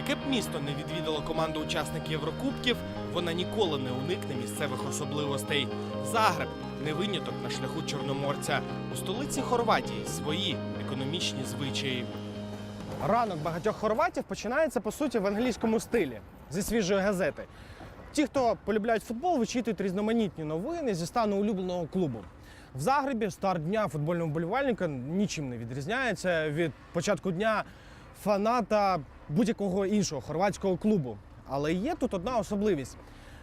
Яке б місто не відвідало команду учасників Єврокубків, вона ніколи не уникне місцевих особливостей. Загреб не виняток на шляху Чорноморця. У столиці Хорватії свої економічні звичаї. Ранок багатьох хорватів починається по суті в англійському стилі зі свіжої газети. Ті, хто полюбляють футбол, вичитують різноманітні новини зі стану улюбленого клубу. В Загребі старт дня футбольного вболівальника нічим не відрізняється від початку дня фаната будь-якого іншого хорватського клубу. Але є тут одна особливість.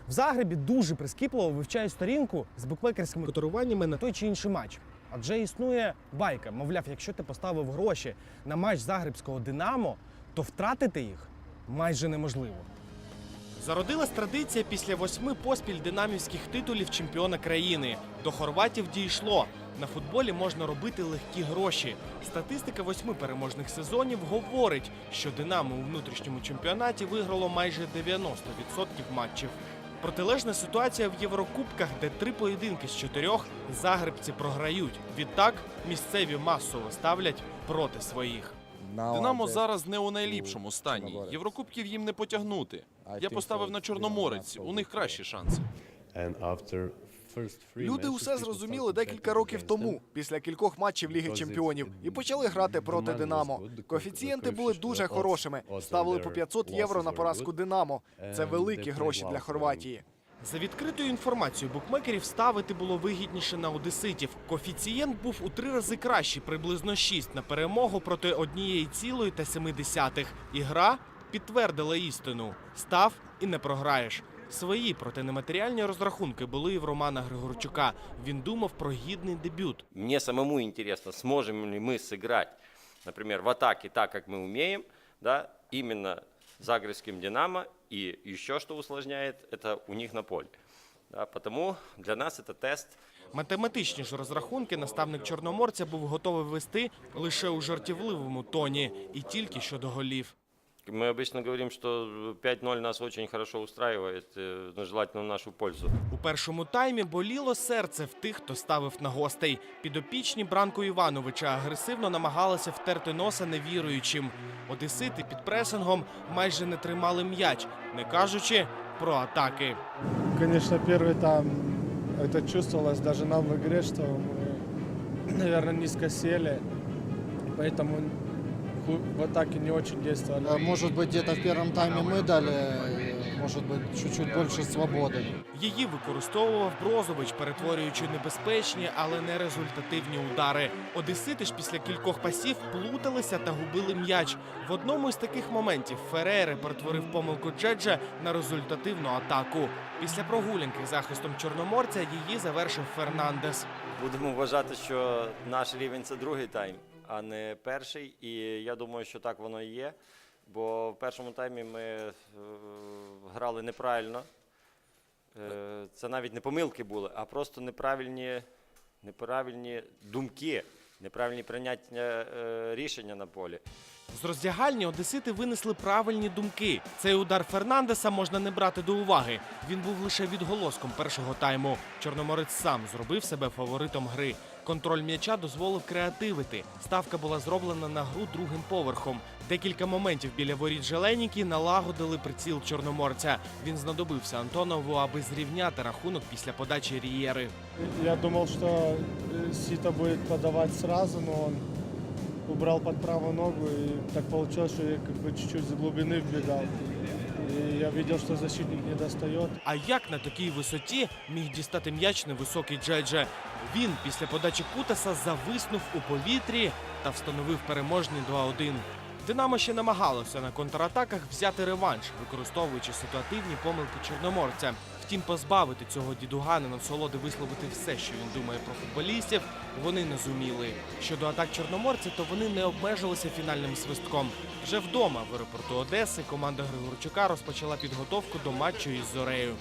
В Загребі дуже прискіпливо вивчають сторінку з букмекерськими котируваннями на той чи інший матч. Адже існує байка. Мовляв, якщо ти поставив гроші на матч загребського Динамо, то втратити їх майже неможливо. Зародилась традиція після восьми поспіль динамівських титулів чемпіона країни. До хорватів дійшло. На футболі можна робити легкі гроші. Статистика восьми переможних сезонів говорить, що Динамо у внутрішньому чемпіонаті виграло майже 90% матчів. Протилежна ситуація в Єврокубках, де три поєдинки з чотирьох загребці програють. Відтак місцеві масово ставлять проти своїх. Динамо зараз не у найліпшому стані. Єврокубків їм не потягнути. Я поставив на Чорноморець. У них кращі шанси. Люди усе зрозуміли декілька років тому, після кількох матчів Ліги Чемпіонів, і почали грати проти Динамо. Коефіцієнти були дуже хорошими. Ставили по 500 євро на поразку Динамо. Це великі гроші для Хорватії. За відкритою інформацією букмекерів ставити було вигідніше на одеситів. Коефіцієнт був у три рази кращий, приблизно 6 на перемогу проти однієї цілої та семи десятих. І гра підтвердила істину: став і не програєш. Свої проти нематеріальні розрахунки були і в Романа Григорчука. Він думав про гідний дебют. Мне самому интересно, сможем ли мы сыграть, например, в атаке так, как мы умеем, да, именно загребским «Динамо», и еще что усложняет, это у них на поле. Да, потому для нас это тест Математичні ж розрахунки наставник чорноморця був готовий вести лише у жартівливому тоні і тільки щодо голів. Мы обычно говорим, что 5-0 нас очень хорошо устраивает, э, ну, желательно в нашу пользу. У першому таймі боліло серце в тих, хто ставив на гостей. Підопічні Бранко Івановича агресивно намагалися втерти носа невіруючим. Одесити під пресингом майже не тримали м'яч, не кажучи про атаки. Конечно, первый там это чувствовалось даже нам в игре, что мы, наверное, низко сели, поэтому ху- в атаке не очень действовали. Э, Может быть, где-то в первом тайме мы дали, э, может быть, чуть-чуть больше свободы. Її використовував Брозович, перетворюючи небезпечні, але не результативні удари. Одесити ж після кількох пасів плуталися та губили м'яч. В одному із таких моментів Ферере перетворив помилку Джеджа на результативну атаку. Після прогулянки захистом чорноморця її завершив Фернандес. Будемо вважати, що наш рівень це другий тайм, а не перший. І я думаю, що так воно і є. Бо в першому таймі ми е, грали неправильно. Е, це навіть не помилки були, а просто неправильні, неправильні думки, неправильні прийняття е, рішення на полі. З роздягальні одесити винесли правильні думки. Цей удар Фернандеса можна не брати до уваги. Він був лише відголоском першого тайму. Чорноморець сам зробив себе фаворитом гри. Контроль м'яча дозволив креативити. Ставка була зроблена на гру другим поверхом. Декілька моментів біля воріт Желеніки налагодили приціл чорноморця. Він знадобився Антонову, аби зрівняти рахунок після подачі Рієри. Я думал, что э, Сита будет подавать сразу, но он убрал под правую ногу, и так получилось, что я как бы чуть-чуть с глубины вбегал. И я видел, что защитник не достает. А як на такій висоті міг дістати м'яч невисокий Джедже? Він після подачі Кутаса зависнув у повітрі та встановив переможний 2-1. Динамо ще намагалося на контратаках взяти реванш, використовуючи ситуативні помилки чорноморця. Втім, позбавити цього дідугана насолоди висловити все, що він думає про футболістів, вони не зуміли. Щодо атак чорноморця, то вони не обмежилися фінальним свистком. Вже вдома в аеропорту Одеси команда Григорчука розпочала підготовку до матчу із Зорею.